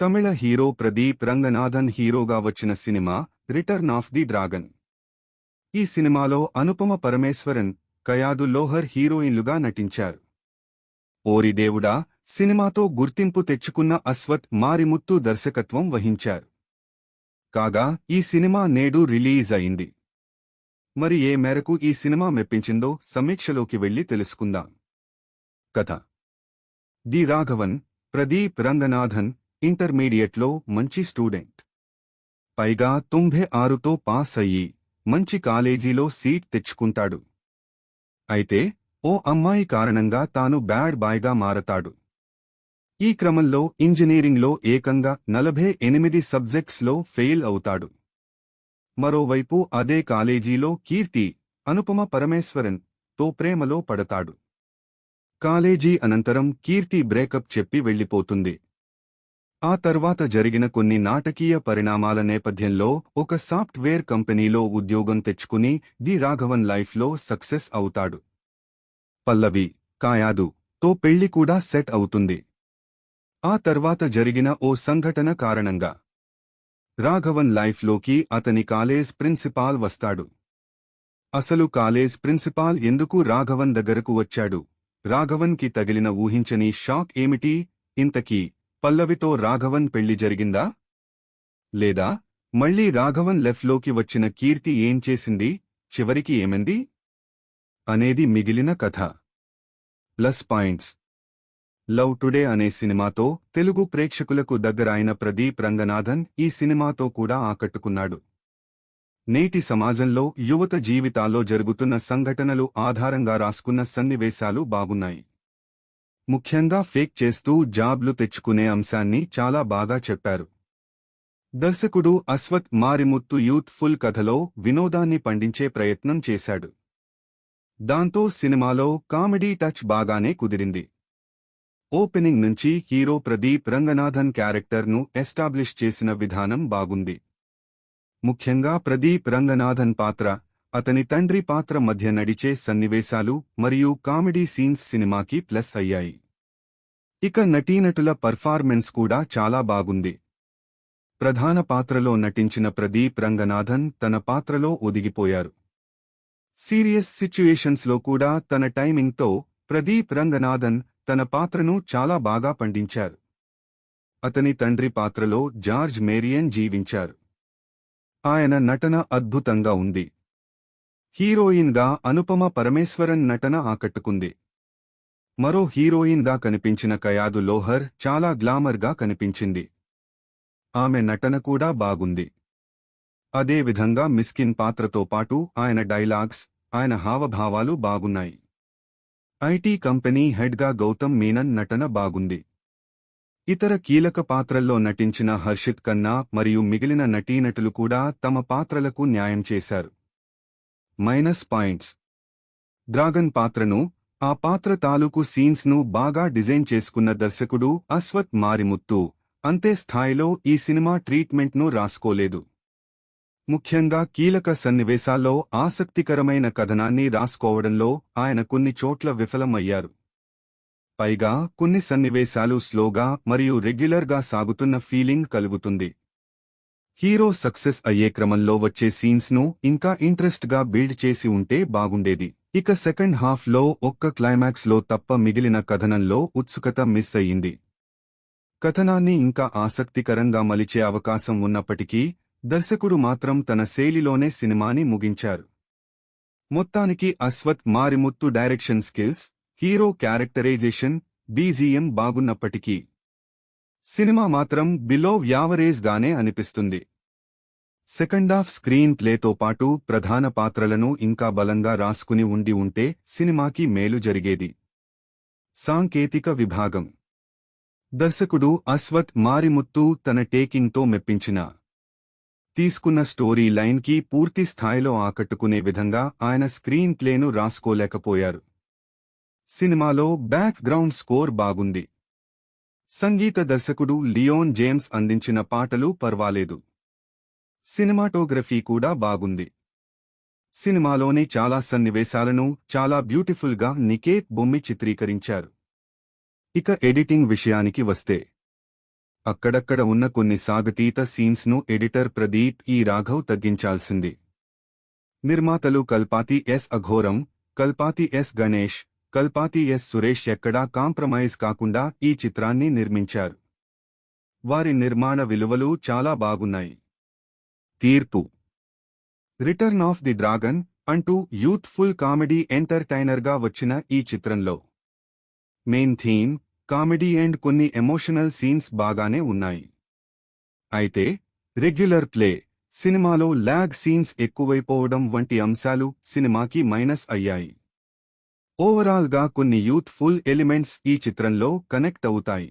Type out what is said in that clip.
తమిళ hero Pradeep Ranganathan హీరోగా వచ్చిన సినిమా రిటర్న్ ఆఫ్ ది డ్రాగన్. ఈ సినిమాలో అనుపమ పరమేశ్వరన్ కయాదు లోహర్ హీరోయిన్లుగా నటించారు. ఓరి దేవుడా సినిమాతో గుర్తింపు తెచ్చుకున్న అశ్వత్ మారిముత్తు దర్శకత్వం వహించారు. కాగా ఈ సినిమా నేడు రిలీజ్ అయింది. మరి ఏ మేరకు ఈ సినిమా మెప్పించిందో సమీక్షలోకి వెళ్ళి తెలుసుకుందాం. కథ. డి రాఘవన్ ప్రదీప్ రంగనాథన్ ఇంటర్మీడియట్లో మంచి స్టూడెంట్. పైగా తొంభై ఆరుతో పాస్ అయ్యి మంచి కాలేజీలో సీట్ తెచ్చుకుంటాడు. అయితే ఓ అమ్మాయి కారణంగా తాను బ్యాడ్ బాయ్గా మారతాడు. ఈ క్రమంలో ఇంజనీరింగ్లో ఏకంగా నలభై ఎనిమిది సబ్జెక్ట్స్లో ఫెయిల్ అవుతాడు. మరోవైపు అదే కాలేజీలో కీర్తి అనుపమ పరమేశ్వరన్తో ప్రేమలో పడతాడు. కాలేజీ అనంతరం కీర్తి బ్రేకప్ చెప్పి వెళ్ళిపోతుంది. ఆ తర్వాత జరిగిన కొన్ని నాటకీయ పరిణామాల నేపథ్యంలో ఒక సాఫ్ట్వేర్ కంపెనీలో ఉద్యోగం తెచ్చుకుని ది రాఘవన్ లైఫ్లో సక్సెస్ అవుతాడు. పల్లవి కాయాదు తో పెళ్ళి కూడా సెట్ అవుతుంది. ఆ తర్వాత జరిగిన ఓ సంఘటన కారణంగా రాఘవన్ లైఫ్లోకి అతని కాలేజ్ ప్రిన్సిపాల్ వస్తాడు. అసలు కాలేజ్ ప్రిన్సిపాల్ ఎందుకు రాఘవన్ దగ్గరకు వచ్చాడు? రాఘవన్కి తగిలిన ఊహించని షాక్ ఏమిటి? ఇంతకీ పల్లవితో రాఘవన్ పెళ్ళి జరిగిందా? లేదా మళ్ళీ రాఘవన్ లెఫ్లోకి వచ్చిన కీర్తి ఏం చేసింది? చివరికి ఏమంది? అనేది మిగిలిన కథ. Plus points. లవ్ టుడే అనే సినిమాతో తెలుగు ప్రేక్షకులకు దగ్గరాయన ప్రదీప్ రంగనాథన్ ఈ సినిమాతో కూడా ఆకట్టుకున్నాడు. నేటి సమాజంలో యువత జీవితాల్లో జరుగుతున్న సంఘటనలు ఆధారంగా రాసుకున్న సన్నివేశాలు బాగున్నాయి. ముఖ్యంగా ఫేక్ చేస్తూ జాబ్లు తెచ్చుకునే అంశాన్ని చాలా బాగా చెప్పారు. దర్శకుడు అశ్వత్ మారిముత్తు యూత్ ఫుల్ కథలో వినోదాన్ని పండించే ప్రయత్నం చేశాడు. దాంతో సినిమాలో కామెడీ టచ్ బాగానే కుదిరింది. ఓపెనింగ్ నుంచి హీరో ప్రదీప్ రంగనాథన్ క్యారెక్టర్ను ఎస్టాబ్లిష్ చేసిన విధానం బాగుంది. ముఖ్యంగా ప్రదీప్ రంగనాథన్ పాత్ర అతని తండ్రి పాత్ర మధ్య నడిచే సన్నివేశాలు మరియు కామెడీ సీన్స్ సినిమాకి ప్లస్ అయ్యాయి. ఇక నటీనటుల పర్ఫార్మెన్స్ కూడా చాలా బాగుంది. ప్రధాన పాత్రలో నటించిన ప్రదీప్ రంగనాథన్ తన పాత్రలో ఒదిగిపోయారు. సీరియస్ సిచ్యుయేషన్స్లో కూడా తన టైమింగ్తో ప్రదీప్ రంగనాథన్ తన పాత్రను చాలా బాగా పండించారు. అతని తండ్రి పాత్రలో జార్జ్ మేరియన్ జీవించారు. ఆయన నటన అద్భుతంగా ఉంది. హీరోయిన్గా అనుపమ పరమేశ్వరన్ నటన ఆకట్టుకుంది. మరో హీరోయిన్గా కనిపించిన కయాదు లోహర్ చాలా గ్లామర్గా కనిపించింది. ఆమె నటన కూడా బాగుంది. అదేవిధంగా మిస్కిన్ పాత్రతో పాటు ఆయన డైలాగ్స్ ఆయన హావభావాలు బాగున్నాయి. ఐటీ కంపెనీ హెడ్గా గౌతమ్ మీనన్ నటన బాగుంది. ఇతర కీలక పాత్రల్లో నటించిన హర్షిత్ ఖన్నా మరియు మిగిలిన నటీనటులు కూడా తమ పాత్రలకు న్యాయం చేశారు. Minus points. డ్రాగన్ పాత్రను ఆ పాత్ర తాలూకు సీన్స్ను బాగా డిజైన్ చేసుకున్న దర్శకుడు అశ్వత్ మారిముత్తు. అంతే స్థాయిలో ఈ సినిమా ట్రీట్మెంట్ను రాసుకోలేదు. ముఖ్యంగా కీలక సన్నివేశాల్లో ఆసక్తికరమైన కథనాన్ని రాసుకోవడంలో ఆయన కొన్ని చోట్ల విఫలమయ్యారు. పైగా కొన్ని సన్నివేశాలు స్లోగా మరియు రెగ్యులర్గా సాగుతున్న ఫీలింగ్ కలుగుతుంది. హీరో సక్సెస్ అయ్యే క్రమంలో వచ్చే సీన్స్ను ఇంకా ఇంట్రెస్ట్గా బిల్డ్ చేసి ఉంటే బాగుండేది. ఇక సెకండ్ హాఫ్లో ఒక్క క్లైమాక్స్లో తప్ప మిగిలిన కథనంలో ఉత్సుకత మిస్ అయ్యింది. కథనాన్ని ఇంకా ఆసక్తికరంగా మలిచే అవకాశం ఉన్నప్పటికీ దర్శకుడు మాత్రం తన శైలిలోనే సినిమాని ముగించారు. మొత్తానికి Ashwath Marimuthu direction skills hero characterization BGM బాగున్నప్పటికీ సినిమా మాత్రం బిలో యావరేజ్ గానే అనిపిస్తుంది. సెకండ్ హాఫ్ స్క్రీన్ ప్లేతో పాటు ప్రధాన పాత్రలను ఇంకా బలంగా రాసుకుని ఉండి ఉంటే సినిమాకి మేలు జరిగేది. సాంకేతిక విభాగం. దర్శకుడు అశ్వత్ మారిముత్తు తన టేకింగ్తో మెప్పించిన తీసుకున్న స్టోరీ లైన్కి పూర్తి స్థాయిలో ఆకట్టుకునే విధంగా ఆయన స్క్రీన్ ప్లేను రాసుకోలేకపోయారు. సినిమాలో బ్యాక్ గ్రౌండ్ స్కోర్ బాగుంది. సంగీత దర్శకుడు లియోన్ జేమ్స్ అందించిన పాటలు పర్వాలేదు. సినిమాటోగ్రఫీ కూడా బాగుంది. సినిమాలోనే చాలా సన్నివేశాలను చాలా బ్యూటిఫుల్గా నికేత్ బొమ్మి చిత్రీకరించారు. ఇక ఎడిటింగ్ విషయానికి వస్తే అక్కడక్కడ ఉన్న కొన్ని సాగతీత సీన్స్ను ఎడిటర్ ప్రదీప్ ఈ రాఘవ్ తగ్గించాల్సింది. నిర్మాతలు Kalpathi S Aghoram Kalpathi S Ganesh Kalpathi S Suresh ఎక్కడా కాంప్రమైజ్ కాకుండా ఈ చిత్రాన్ని నిర్మించారు. వారి నిర్మాణ విలువలు చాలా బాగున్నాయి. తీర్పు. రిటర్న్ ఆఫ్ ది డ్రాగన్ అంటూ యూత్ఫుల్ కామెడీ ఎంటర్టైనర్గా వచ్చిన ఈ చిత్రంలో. మెయిన్ థీమ్ కామెడీ అండ్ కొన్ని ఎమోషనల్ సీన్స్ బాగానే ఉన్నాయి. అయితే రెగ్యులర్ ప్లే సినిమాలో ల్యాగ్ సీన్స్ ఎక్కువైపోవడం వంటి అంశాలు సినిమాకి మైనస్ అయ్యాయి. ఓవరాల్గా కొన్ని యూత్ఫుల్ ఎలిమెంట్స్ ఈ చిత్రంలో కనెక్ట్ అవుతాయి.